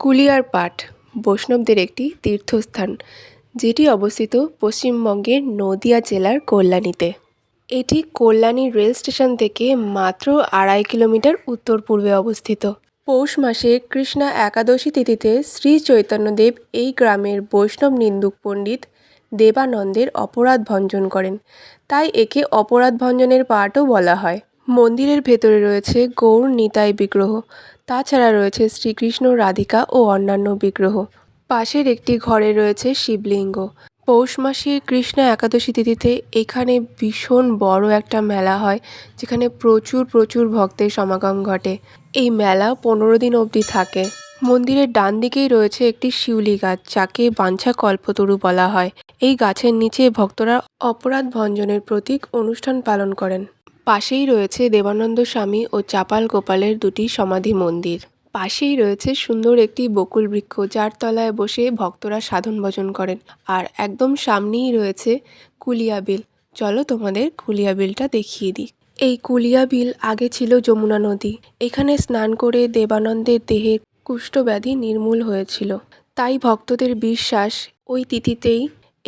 কুলিয়ার পাট বৈষ্ণবদের একটি তীর্থস্থান, যেটি অবস্থিত পশ্চিমবঙ্গের নদিয়া জেলার কল্যাণীতে। এটি কল্যাণী রেল স্টেশন থেকে মাত্র আড়াই কিলোমিটার উত্তর পূর্বে অবস্থিত। পৌষ মাসে কৃষ্ণা একাদশী তিথিতে শ্রী চৈতন্যদেব এই গ্রামের বৈষ্ণব নিন্দুক পণ্ডিত দেবানন্দের অপরাধ ভঞ্জন করেন। তাই একে অপরাধ ভঞ্জনের পাঠও বলা হয়। মন্দিরের ভেতরে রয়েছে গৌর নিতাই বিগ্রহ। তাছাড়া রয়েছে শ্রীকৃষ্ণ রাধিকা ও অন্যান্য বিগ্রহ। পাশের একটি ঘরে রয়েছে শিবলিঙ্গ। পৌষ মাসে কৃষ্ণ একাদশী তিথিতে এখানে ভীষণ বড় একটা মেলা হয়, যেখানে প্রচুর প্রচুর ভক্তের সমাগম ঘটে। এই মেলা পনেরো দিন অবধি থাকে। মন্দিরের ডান দিকেই রয়েছে একটি শিউলি গাছ, যাকে বাঞ্ছা কল্পতরু বলা হয়। এই গাছের নিচে ভক্তরা অপরাধ ভঞ্জনের প্রতীক অনুষ্ঠান পালন করেন। পাশেই রয়েছে দেবানন্দ স্বামী ও চাপাল গোপালের দুটি সমাধি মন্দির। পাশেই রয়েছে সুন্দর একটি বকুল বৃক্ষ, যার তলায় বসে ভক্তরা সাধন ভজন করেন। আর একদম সামনেই রয়েছে কুলিয়া বিল। চলো তোমাদের কুলিয়া বিলটা দেখিয়ে দিই। এই কুলিয়া বিল আগে ছিল যমুনা নদী। এখানে স্নান করে দেবানন্দের দেহের কুষ্ঠব্যাধি নির্মূল হয়েছিল। তাই ভক্তদের বিশ্বাস ওই তিথিতেই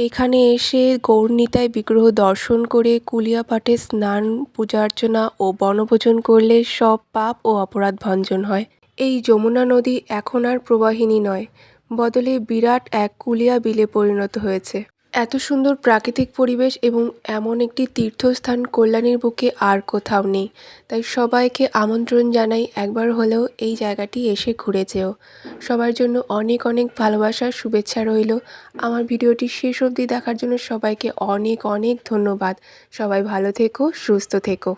এখানে এসে গৌরনিতাই বিগ্রহ দর্শন করে কুলিয়া পাঠে স্নান, পূজা অর্চনা ও বনভোজন করলে সব পাপ ও অপরাধ ভঞ্জন হয়। এই যমুনা নদী এখন আর প্রবাহিনী নয়, বদলে বিরাট এক কুলিয়া বিলে পরিণত হয়েছে। এত সুন্দর প্রাকৃতিক পরিবেশ এবং এমন একটি তীর্থস্থান কল্যাণীর বুকে আর কোথাও নেই। তাই সবাইকে আমন্ত্রণ জানাই একবার হলেও এই জায়গাটি এসে ঘুরে যেও। সবার জন্য অনেক অনেক ভালোবাসা, শুভেচ্ছা রইল। আমার ভিডিওটি শেষ অবধি দেখার জন্য সবাইকে অনেক অনেক ধন্যবাদ। সবাই ভালো থেকো, সুস্থ থেকো।